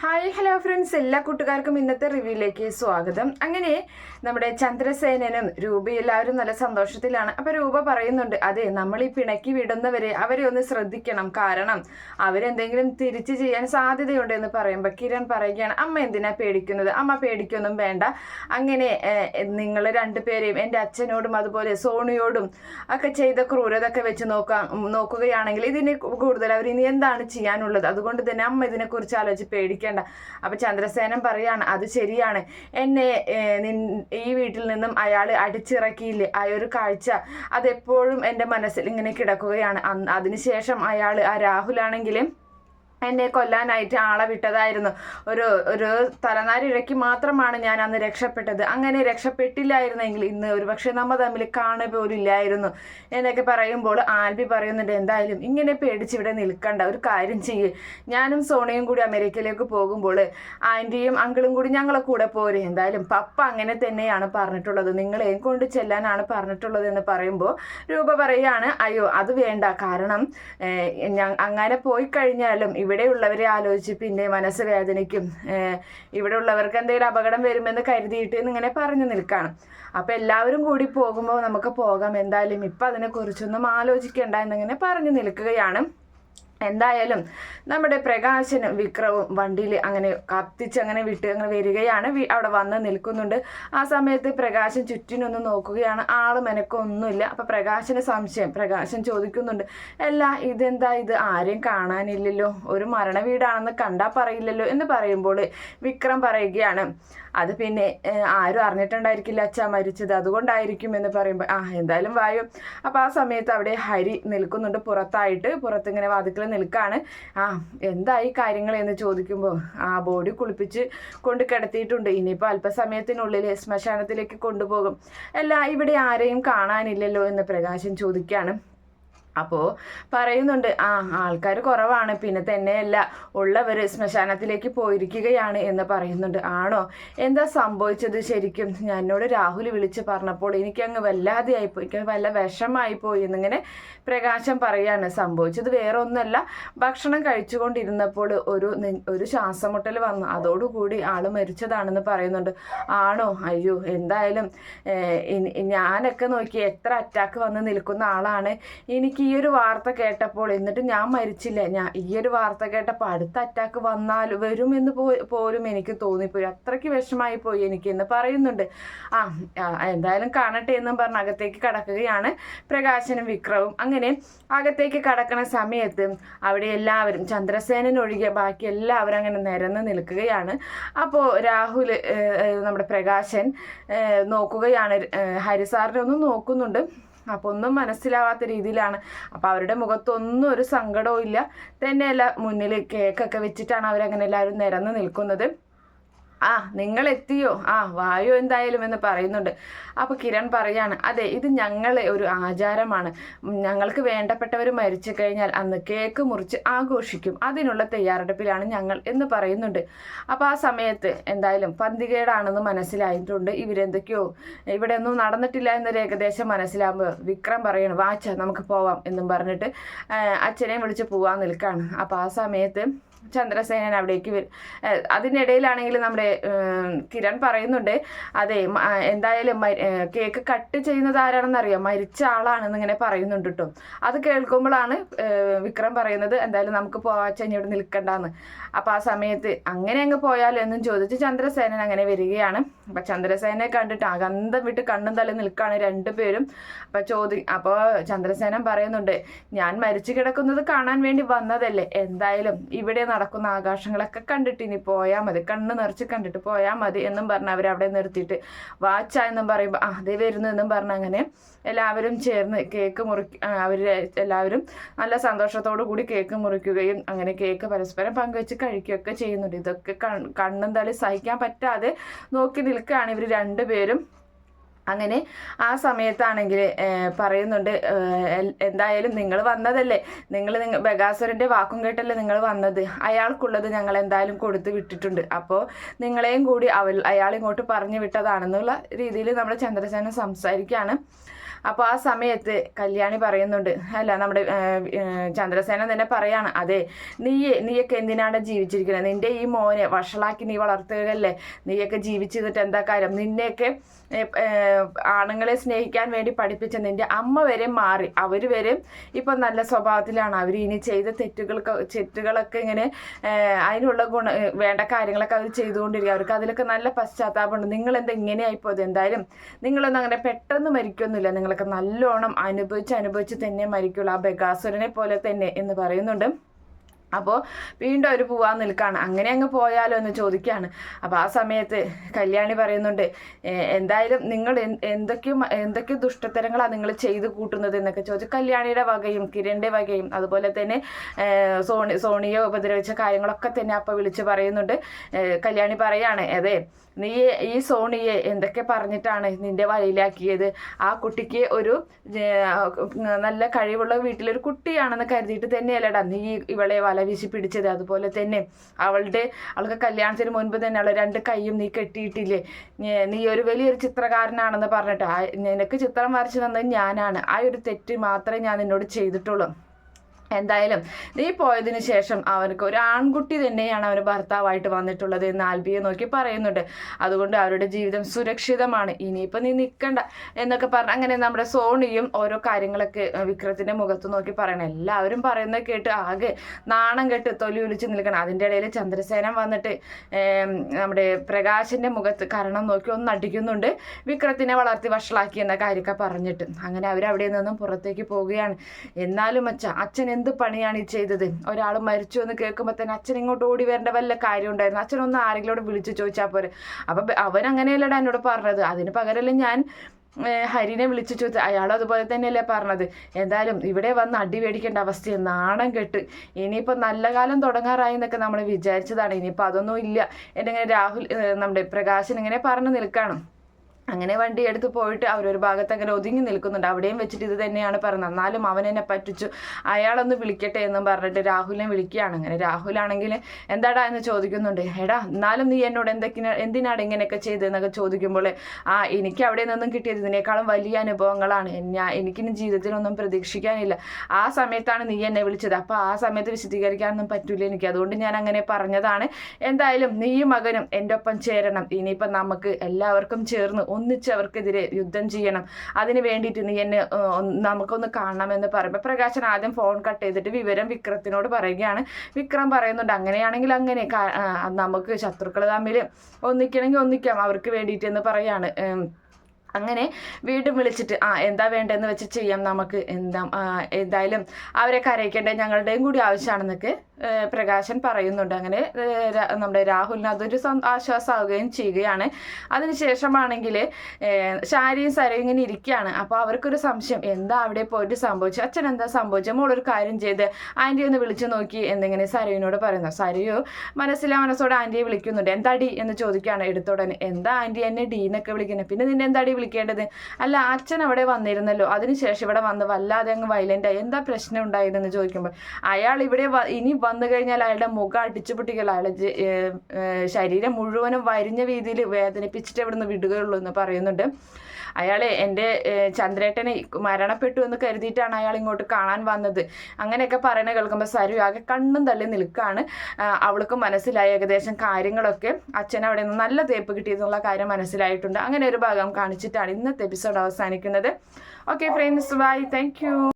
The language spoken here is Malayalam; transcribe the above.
ഹായ് ഹലോ ഫ്രണ്ട്സ് എല്ലാ കൂട്ടുകാർക്കും ഇന്നത്തെ റിവ്യൂയിലേക്ക് സ്വാഗതം. അങ്ങനെ നമ്മുടെ ചന്ദ്രസേനനും രൂപയും എല്ലാവരും നല്ല സന്തോഷത്തിലാണ്. അപ്പോൾ രൂപ പറയുന്നുണ്ട് അതെ നമ്മൾ ഈ പിണക്കി വിടുന്നവരെ അവരെ ഒന്ന് ശ്രദ്ധിക്കണം. കാരണം അവരെന്തെങ്കിലും തിരിച്ചു ചെയ്യാൻ സാധ്യതയുണ്ട് എന്ന് പറയുമ്പോൾ കിരൺ പറയുകയാണ് അമ്മ എന്തിനാ പേടിക്കുന്നത്? അമ്മ പേടിക്കൊന്നും വേണ്ട. അങ്ങനെ നിങ്ങൾ രണ്ടുപേരെയും എന്റെ അച്ഛനോടും അതുപോലെ സോണിയോടും ഒക്കെ ചെയ്ത ക്രൂരത ഒക്കെ വെച്ച് നോക്കാം നോക്കുകയാണെങ്കിൽ ഇതിനെ കൂടുതൽ അവർ ഇനി എന്താണ് ചെയ്യാനുള്ളത്? അതുകൊണ്ട് തന്നെ അമ്മ ഇതിനെക്കുറിച്ച് ആലോചിച്ച് പേടിക്കേണ്ട അപ്പൊ ചന്ദ്രസേനൻ പറയാണ് അത് ശരിയാണ്. എന്നെ ഈ വീട്ടിൽ നിന്നും അയാൾ അടിച്ചിറക്കിയില്ലേ? ആ ഒരു കാഴ്ച അതെപ്പോഴും എന്റെ മനസ്സിൽ ഇങ്ങനെ കിടക്കുകയാണ്. അതിനുശേഷം അയാൾ ആ രാഹുലാണെങ്കിലും എന്നെ കൊല്ലാനായിട്ട് ആളെ വിട്ടതായിരുന്നു. ഒരു ഒരു തലനാരിഴക്കി മാത്രമാണ് ഞാൻ അന്ന് രക്ഷപ്പെട്ടത്. അങ്ങനെ രക്ഷപ്പെട്ടില്ലായിരുന്നെങ്കിൽ ഇന്ന് ഒരു പക്ഷേ നമ്മൾ തമ്മിൽ കാണ പോലും ഇല്ലായിരുന്നു എന്നൊക്കെ പറയുമ്പോൾ ആൽബി പറയുന്നുണ്ട് എന്തായാലും ഇങ്ങനെ പേടിച്ച് ഇവിടെ നിൽക്കണ്ട ഒരു കാര്യം ചെയ്യ്. ഞാനും സോണിയും കൂടി അമേരിക്കയിലേക്ക് പോകുമ്പോൾ ആന്റിയും അങ്കിളും കൂടി ഞങ്ങളെ കൂടെ പോരെ. എന്തായാലും പപ്പ അങ്ങനെ തന്നെയാണ് പറഞ്ഞിട്ടുള്ളത്. നിങ്ങളെയും കൊണ്ട് ചെല്ലാനാണ് പറഞ്ഞിട്ടുള്ളത് എന്ന് പറയുമ്പോൾ രൂപ പറയുകയാണ് അയ്യോ അത് വേണ്ട. കാരണം അങ്ങനെ പോയി കഴിഞ്ഞാലും ഇവിടെയുള്ളവരെ ആലോചിച്ച് പിന്നെ മനസ്സ് വേദനിക്കും ഏഹ്, ഇവിടെ ഉള്ളവർക്ക് എന്തെങ്കിലും അപകടം വരുമെന്ന് കരുതിയിട്ട് ഇങ്ങനെ പറഞ്ഞു നിൽക്കുകയാണ് അപ്പോൾ എല്ലാവരും കൂടി പോകുമ്പോൾ നമുക്ക് പോകാം. എന്തായാലും ഇപ്പം അതിനെക്കുറിച്ചൊന്നും ആലോചിക്കേണ്ട എന്നിങ്ങനെ പറഞ്ഞു നിൽക്കുകയാണ്. എന്തായാലും നമ്മുടെ പ്രകാശനും വിക്രവും വണ്ടിയിൽ അങ്ങനെ കത്തിച്ച് അങ്ങനെ വിട്ട് അങ്ങനെ വരികയാണ്. അവിടെ വന്ന് നിൽക്കുന്നുണ്ട്. ആ സമയത്ത് പ്രകാശൻ ചുറ്റിനൊന്ന് നോക്കുകയാണ്. ആളും എനക്കൊന്നുമില്ല അപ്പം പ്രകാശന് സംശയം. പ്രകാശൻ ചോദിക്കുന്നുണ്ട്. അല്ല ഇതെന്താ ഇത്? ആരെയും കാണാനില്ലല്ലോ. ഒരു മരണ വീടാണെന്ന് കണ്ടാൽ പറയില്ലല്ലോ എന്ന് പറയുമ്പോൾ വിക്രം പറയുകയാണ്. അത് പിന്നെ ആരും അറിഞ്ഞിട്ടുണ്ടായിരിക്കില്ല അച്ഛ മരിച്ചത്. അതുകൊണ്ടായിരിക്കും എന്ന് പറയുമ്പോൾ ആ എന്തായാലും വായു. അപ്പോൾ ആ സമയത്ത് അവിടെ ഹരി നിൽക്കുന്നുണ്ട് പുറത്തായിട്ട്. പുറത്തിങ്ങനെ വാതിക്കൽ നിൽക്കുകയാണ് ആ എന്തായി കാര്യങ്ങൾ എന്ന് ചോദിക്കുമ്പോൾ ആ ബോഡി കുളിപ്പിച്ച് കൊണ്ട് കിടത്തിയിട്ടുണ്ട്. ഇനിയിപ്പോൾ അല്പസമയത്തിനുള്ളിൽ ശ്മശാനത്തിലേക്ക് കൊണ്ടുപോകും. അല്ല ഇവിടെ ആരെയും കാണാനില്ലല്ലോ എന്ന് പ്രകാശൻ ചോദിക്കുകയാണ് അപ്പോൾ പറയുന്നുണ്ട് ആ ആൾക്കാർ കുറവാണ് പിന്നെ തന്നെയല്ല ഉള്ളവർ ശ്മശാനത്തിലേക്ക് പോയിരിക്കുകയാണ് എന്ന് പറയുന്നുണ്ട്. ആണോ? എന്താ സംഭവിച്ചത് ശരിക്കും? ഞാനോട് രാഹുൽ വിളിച്ച് പറഞ്ഞപ്പോൾ എനിക്കങ്ങ് വല്ലാതെ ആയിപ്പോയി എനിക്ക് വല്ല വിഷമായിപ്പോയി എന്നിങ്ങനെ പ്രകാശം പറയാണ്. സംഭവിച്ചത് വേറെ ഒന്നല്ല ഭക്ഷണം കഴിച്ചുകൊണ്ടിരുന്നപ്പോൾ ഒരു ഒരു ശ്വാസമുട്ടൽ വന്നു. അതോടുകൂടി ആൾ മരിച്ചതാണെന്ന് പറയുന്നുണ്ട്. ആണോ? അയ്യോ എന്തായാലും ഞാനൊക്കെ നോക്കി എത്ര അറ്റാക്ക് വന്ന് നിൽക്കുന്ന ആളാണ്. എനിക്ക് ഈ ഒരു വാർത്ത കേട്ടപ്പോൾ എന്നിട്ട് ഞാൻ മരിച്ചില്ല. ഞാൻ ഈ ഒരു വാർത്ത കേട്ടപ്പോൾ അടുത്ത അറ്റാക്ക് വന്നാൽ വരും എന്ന് പോലും എനിക്ക് തോന്നിപ്പോയി. അത്രയ്ക്ക് വിഷമായി പോയി എനിക്ക് എന്ന് പറയുന്നുണ്ട്. ആ എന്തായാലും കാണട്ടെ എന്നും പറഞ്ഞ് അകത്തേക്ക് കടക്കുകയാണ് പ്രകാശനും വിക്രവും. അങ്ങനെ അകത്തേക്ക് കടക്കുന്ന സമയത്ത് അവിടെ എല്ലാവരും ചന്ദ്രസേനൻ ഒഴികെ ബാക്കി എല്ലാവരും അങ്ങനെ നിരന്ന് നിൽക്കുകയാണ്. അപ്പോൾ രാഹുൽ നമ്മുടെ പ്രകാശൻ നോക്കുകയാണ്. ഹരിസാറിനെ ഒന്ന് നോക്കുന്നുണ്ട്. അപ്പോൾ ഒന്നും മനസ്സിലാവാത്ത രീതിയിലാണ്. അപ്പോൾ അവരുടെ മുഖത്തൊന്നും ഒരു സങ്കടവും ഇല്ല. തന്നെയല്ല മുന്നിൽ കേക്കൊക്കെ വെച്ചിട്ടാണ് അവരങ്ങനെ എല്ലാവരും നിരന്ന് നിൽക്കുന്നത്. ആ നിങ്ങൾ എത്തിയോ ആ വായു എന്തായാലും എന്ന് പറയുന്നുണ്ട്. അപ്പോൾ കിരൺ പറയാണ് അതെ ഇത് ഞങ്ങളെ ഒരു ആചാരമാണ്. ഞങ്ങൾക്ക് വേണ്ടപ്പെട്ടവർ മരിച്ചു കഴിഞ്ഞാൽ അന്ന് കേക്ക് മുറിച്ച് ആഘോഷിക്കും. അതിനുള്ള തയ്യാറെടുപ്പിലാണ് ഞങ്ങൾ എന്ന് പറയുന്നുണ്ട്. അപ്പോൾ ആ സമയത്ത് എന്തായാലും പന്തികേടാണെന്ന് മനസ്സിലായിട്ടുണ്ട്. ഇവരെന്തൊക്കെയോ ഇവിടെ ഒന്നും നടന്നിട്ടില്ല എന്നൊരു ഏകദേശം മനസ്സിലാകുമ്പോൾ വിക്രം പറയണം വാച്ച നമുക്ക് പോവാം എന്നും പറഞ്ഞിട്ട് അച്ഛനെ വിളിച്ച് പോവാൻ നിൽക്കുകയാണ് അപ്പോൾ ആ സമയത്ത് ചന്ദ്രസേനൻ അവിടേക്ക് വരും. അതിനിടയിലാണെങ്കിൽ നമ്മുടെ കിരൺ പറയുന്നുണ്ട് അതെ എന്തായാലും കേക്ക് കട്ട് ചെയ്യുന്നത് ആരാണെന്ന് അറിയാം? മരിച്ച ആളാണെന്ന് ഇങ്ങനെ പറയുന്നുണ്ട് കേട്ടോ അത് കേൾക്കുമ്പോഴാണ് വിക്രം പറയുന്നത് എന്തായാലും നമുക്ക് പോവാച്ച ഇവിടെ നിൽക്കണ്ടെന്ന്. അപ്പോൾ ആ സമയത്ത് അങ്ങനെ അങ്ങ് പോയാലോ? എന്നും ചോദിച്ച് ചന്ദ്രസേനൻ അങ്ങനെ വരികയാണ്. അപ്പം ചന്ദ്രസേനെ കണ്ടിട്ട് അകന്തം വിട്ട് കണ്ണും തല നിൽക്കുകയാണ് രണ്ടുപേരും അപ്പം ചോദി അപ്പോൾ ചന്ദ്രസേന പറയുന്നുണ്ട് ഞാൻ മരിച്ചു കിടക്കുന്നത് കാണാൻ വേണ്ടി വന്നതല്ലേ? എന്തായാലും ഇവിടെ നടക്കുന്ന ആകാശങ്ങളൊക്കെ കണ്ടിട്ട് ഇനി പോയാൽ മതി. കണ്ണ് നിറച്ച് കണ്ടിട്ട് പോയാൽ മതി എന്നും പറഞ്ഞ് അവരവിടെ നിർത്തിയിട്ട് വാച്ച എന്നും പറയുമ്പോൾ ആ അതേ വരുന്നു എന്നും പറഞ്ഞ് അങ്ങനെ എല്ലാവരും ചേർന്ന് കേക്ക് മുറി അവർ എല്ലാവരും നല്ല സന്തോഷത്തോടു കൂടി കേക്ക് മുറിക്കുകയും അങ്ങനെ കേക്ക് പരസ്പരം പങ്കുവെച്ച് കഴിക്കുകയൊക്കെ ചെയ്യുന്നുണ്ട്. ഇതൊക്കെ കണ്ണും തള്ളി സഹിക്കാൻ പറ്റാതെ നോക്കി നിൽക്കുകയാണ് ഇവർ രണ്ടുപേരും. അങ്ങനെ ആ സമയത്താണെങ്കിൽ പറയുന്നുണ്ട് എന്തായാലും നിങ്ങൾ വന്നതല്ലേ? നിങ്ങൾ ബഗാസുരന്റെ വാക്കും കേട്ടല്ലേ നിങ്ങൾ വന്നത്? അയാൾക്കുള്ളത് ഞങ്ങൾ എന്തായാലും കൊടുത്ത് വിട്ടിട്ടുണ്ട്. അപ്പോൾ നിങ്ങളെയും കൂടി അവൾ അയാൾ ഇങ്ങോട്ട് പറഞ്ഞു വിട്ടതാണെന്നുള്ള രീതിയിൽ നമ്മൾ ചന്ദ്രസേന സംസാരിക്കുകയാണ് അപ്പോൾ ആ സമയത്ത് കല്യാണി പറയുന്നുണ്ട് അല്ല നമ്മുടെ ചന്ദ്രസേന തന്നെ പറയാണ് അതെ നീയെ നീയൊക്കെ എന്തിനാണ് ജീവിച്ചിരിക്കുന്നത് നിന്റെ ഈ മോനെ വഷളാക്കി നീ വളർത്തുകയല്ലേ? നീയൊക്കെ ജീവിച്ചിരുന്നിട്ട് എന്താ കാര്യം? നിന്നെയൊക്കെ ആണുങ്ങളെ സ്നേഹിക്കാൻ വേണ്ടി പഠിപ്പിച്ച നിന്റെ അമ്മ വരെ മാറി. അവർ വരെ ഇപ്പം നല്ല സ്വഭാവത്തിലാണ്. അവർ ഇനി ചെയ്ത തെറ്റുകൾക്ക് തെറ്റുകളൊക്കെ ഇങ്ങനെ അതിനുള്ള ഗുണ വേണ്ട കാര്യങ്ങളൊക്കെ അവർ ചെയ്തുകൊണ്ടിരിക്കുക അവർക്ക് അതിലൊക്കെ നല്ല പശ്ചാത്താപമുണ്ട്. നിങ്ങൾ എന്താ ഇങ്ങനെയായിപ്പോയത്? എന്തായാലും നിങ്ങളൊന്നും അങ്ങനെ പെട്ടെന്ന് മരിക്കൊന്നുമില്ല. നിങ്ങളൊക്കെ നല്ലോണം അനുഭവിച്ച് അനുഭവിച്ച് തന്നെ മരിക്കുള്ളൂ. ആ ബഗാസുരനെ പോലെ തന്നെ എന്ന് പറയുന്നുണ്ട്. അപ്പോൾ വീണ്ടും അവർ പോവാൻ നിൽക്കുകയാണ് അങ്ങനെ അങ്ങ് പോയാലോ എന്ന് ചോദിക്കുകയാണ് അപ്പോൾ ആ സമയത്ത് കല്യാണി പറയുന്നുണ്ട് എന്തായാലും നിങ്ങൾ എന്ത് എന്തൊക്കെ എന്തൊക്കെ ദുഷ്ടത്തരങ്ങളാണ് നിങ്ങൾ ചെയ്ത് കൂട്ടുന്നത്? എന്നൊക്കെ ചോദിച്ചു കല്യാണിയുടെ വകയും കിരണിന്റെ വകയും അതുപോലെ തന്നെ സോണി സോണിയെ ഉപദ്രവിച്ച കാര്യങ്ങളൊക്കെ തന്നെ അപ്പോൾ വിളിച്ച് പറയുന്നുണ്ട്. കല്യാണി പറയാണ് അതെ നീ ഈ സോണിയെ എന്തൊക്കെ പറഞ്ഞിട്ടാണ് നിന്റെ വലയിലാക്കിയത്? ആ കുട്ടിക്ക് ഒരു നല്ല കഴിവുള്ള വീട്ടിലൊരു കുട്ടിയാണെന്ന് കരുതിയിട്ട് തന്നെയല്ലടാ നീ ഇവളെ വല വീശി പിടിച്ചത്. അതുപോലെ തന്നെ അവളുടെ അവൾക്ക് കല്യാണത്തിന് മുൻപ് തന്നെ അവളെ രണ്ട് കൈയും നീ കെട്ടിയിട്ടില്ലേ? നീ ഒരു വലിയൊരു ചിത്രകാരനാണെന്ന് പറഞ്ഞിട്ട് നിനക്ക് ചിത്രം വരച്ചു തന്നത് ഞാനാണ്. ആ ഒരു തെറ്റ് മാത്രമേ ഞാൻ നിന്നോട് ചെയ്തിട്ടുള്ളൂ. എന്തായാലും നീ പോയതിന് ശേഷം അവർക്ക് ഒരു ആൺകുട്ടി തന്നെയാണ് അവന് ഭർത്താവായിട്ട് വന്നിട്ടുള്ളത് എന്ന് ആൽബിയെ നോക്കി പറയുന്നുണ്ട്. അതുകൊണ്ട് അവരുടെ ജീവിതം സുരക്ഷിതമാണ്. ഇനിയിപ്പോൾ നീ നിൽക്കണ്ട എന്നൊക്കെ പറഞ്ഞ് അങ്ങനെ നമ്മുടെ സോണിയും ഓരോ കാര്യങ്ങളൊക്കെ വിക്രത്തിന്റെ മുഖത്ത് നോക്കി പറയണം. എല്ലാവരും പറയുന്നത് കേട്ട് ആകെ നാണം കെട്ട് തൊലി ഒലിച്ച് നിൽക്കണം. അതിന്റെ ഇടയിൽ ചന്ദ്രസേന വന്നിട്ട് നമ്മുടെ പ്രകാശിന്റെ മുഖത്ത് കരണം നോക്കി ഒന്ന് അടിക്കുന്നുണ്ട് വിക്രത്തിനെ വളർത്തി വഷളാക്കി എന്ന കാര്യമൊക്കെ പറഞ്ഞിട്ട്. അങ്ങനെ അവരവിടെ നിന്നും പുറത്തേക്ക് പോവുകയാണ്. എന്നാലും അച്ഛ അച്ഛൻ എന്ത് പണിയാണ് ഈ ചെയ്തത്? ഒരാൾ മരിച്ചു എന്ന് കേൾക്കുമ്പോൾ തന്നെ അച്ഛൻ ഇങ്ങോട്ട് ഓടി വരേണ്ട വല്ല കാര്യം ഉണ്ടായിരുന്നു. അച്ഛൻ ഒന്ന് ആരെങ്കിലും വിളിച്ചു ചോദിച്ചാൽ പോരെ. അപ്പം അവൻ അങ്ങനെയല്ലടാ എന്നോട് പറഞ്ഞത്. അതിന് പകരമല്ല ഞാൻ ഹരിനെ വിളിച്ചു ചോദിച്ചു അയാൾ അതുപോലെ തന്നെയല്ലേ പറഞ്ഞത്. എന്തായാലും ഇവിടെ വന്ന് അടി മേടിക്കേണ്ട അവസ്ഥയാണ്. നാണം കെട്ട്. ഇനിയിപ്പോൾ നല്ല കാലം തുടങ്ങാറായി എന്നൊക്കെ നമ്മൾ വിചാരിച്ചതാണ്. ഇനിയിപ്പോൾ അതൊന്നും ഇല്ല. എന്നിങ്ങനെ രാഹുൽ നമ്മുടെ പ്രകാശൻ ഇങ്ങനെ പറഞ്ഞു നിൽക്കണം. അങ്ങനെ വണ്ടി എടുത്ത് പോയിട്ട് അവരൊരു ഭാഗത്ത് അങ്ങനെ ഒതുങ്ങി നിൽക്കുന്നുണ്ട്. അവിടെയും വെച്ചിട്ട് ഇത് തന്നെയാണ് പറഞ്ഞത്. എന്നാലും അവൻ എന്നെ പറ്റിച്ചു. അയാളൊന്ന് വിളിക്കട്ടെ എന്നും പറഞ്ഞിട്ട് രാഹുലിനെ വിളിക്കുകയാണ്. അങ്ങനെ രാഹുലാണെങ്കിൽ എന്താടാ എന്ന് ചോദിക്കുന്നുണ്ട്. എടാ എന്നാലും നീ എന്നോട് എന്തൊക്കെ എന്തിനാണ് ഇങ്ങനെയൊക്കെ ചെയ്തതെന്നൊക്കെ ചോദിക്കുമ്പോൾ ആ എനിക്ക് അവിടെ നിന്നും കിട്ടിയത് ഇതിനേക്കാളും വലിയ അനുഭവങ്ങളാണ്. ഞാൻ എനിക്കിനി ജീവിതത്തിലൊന്നും പ്രതീക്ഷിക്കാനില്ല. ആ സമയത്താണ് നീ എന്നെ വിളിച്ചത്. അപ്പോൾ ആ സമയത്ത് വിശദീകരിക്കാനൊന്നും പറ്റില്ല എനിക്ക്. അതുകൊണ്ട് ഞാൻ അങ്ങനെ പറഞ്ഞതാണ്. എന്തായാലും നീയും മകനും എന്റെ ഒപ്പം ചേരണം. ഇനിയിപ്പം നമുക്ക് എല്ലാവർക്കും ചേർന്ന് ഒന്നിച്ച് അവർക്കെതിരെ യുദ്ധം ചെയ്യണം. അതിന് വേണ്ടിയിട്ട് നീ എന്നെ നമുക്കൊന്ന് കാണണമെന്ന് പറയുമ്പോൾ പ്രകാശൻ ആദ്യം ഫോൺ കട്ട് ചെയ്തിട്ട് വിവരം വിക്രത്തിനോട് പറയുകയാണ്. വിക്രം പറയുന്നുണ്ട് അങ്ങനെയാണെങ്കിൽ അങ്ങനെ നമുക്ക് ശത്രുക്കൾ തമ്മിൽ ഒന്നിക്കണമെങ്കിൽ ഒന്നിക്കാം അവർക്ക് വേണ്ടിയിട്ട് എന്ന് പറയാണ്. അങ്ങനെ വീണ്ടും വിളിച്ചിട്ട് ആ എന്താ വേണ്ടതെന്ന് വെച്ച് ചെയ്യാം നമുക്ക് എന്താ എന്തായാലും അവരെ കരയിക്കേണ്ടത് ഞങ്ങളുടെയും കൂടി ആവശ്യമാണെന്നൊക്കെ പ്രകാശൻ പറയുന്നുണ്ട്. അങ്ങനെ നമ്മുടെ രാഹുലിന് അതൊരു ആശ്വാസമാവുകയും ചെയ്യുകയാണ്. അതിനുശേഷമാണെങ്കിൽ ശാരിയും സരയും ഇങ്ങനെ ഇരിക്കുകയാണ്. അപ്പോൾ അവർക്കൊരു സംശയം എന്താ അവിടെ പോയിട്ട് സംഭവിച്ചു അച്ഛൻ എന്താ സംഭവിച്ചത്? മോളൊരു കാര്യം ചെയ്ത് ആന്റി ഒന്ന് വിളിച്ചു നോക്കി എന്നിങ്ങനെ സരയിനോട് പറയുന്നു. സരയു മനസ്സിലാ മനസ്സോടെ ആന്റിയെ വിളിക്കുന്നുണ്ട്. എന്താ ഡി എന്ന് ചോദിക്കുകയാണ് എടുത്തോടനെ. എന്താ ആന്റി എന്നെ ഡി എന്നൊക്കെ വിളിക്കുന്നത് പിന്നെ നിന്നെ എന്താ ഡി വിളിക്കേണ്ടത്? അല്ല അച്ഛൻ അവിടെ വന്നിരുന്നല്ലോ. അതിനുശേഷം ഇവിടെ വന്ന് വല്ലാതെ അങ്ങ് വയലന്റായി എന്താ പ്രശ്നം ഉണ്ടായതെന്ന് ചോദിക്കുമ്പോൾ അയാൾ ഇവിടെ ഇനി വന്നു കഴിഞ്ഞാൽ അയാളുടെ മുഖം അടിച്ചു പൊട്ടിക്കല. ഏർ, ശരീരം മുഴുവനും വരിഞ്ഞ രീതിയിൽ വേദനിപ്പിച്ചിട്ട് ഇവിടുന്ന് വിടുകയുള്ളൂ എന്ന് പറയുന്നുണ്ട്. അയാൾ എന്റെ ചന്ദ്രേട്ടനെ മരണപ്പെട്ടു എന്ന് കരുതിയിട്ടാണ് അയാൾ ഇങ്ങോട്ട് കാണാൻ വന്നത്. അങ്ങനെയൊക്കെ പറയണ കേൾക്കുമ്പോൾ സരു ആകെ കണ്ണും തള്ളി നിൽക്കുകയാണ് അവൾക്ക് മനസ്സിലായി ഏകദേശം കാര്യങ്ങളൊക്കെ. അച്ഛൻ അവിടെ നിന്ന് നല്ല തേപ്പ് കിട്ടിയെന്നുള്ള കാര്യം മനസ്സിലായിട്ടുണ്ട്. അങ്ങനെ ഒരു ഭാഗം കാണിച്ചിട്ടാണ് ഇന്നത്തെ എപ്പിസോഡ് അവസാനിക്കുന്നത്. Okay friends bye thank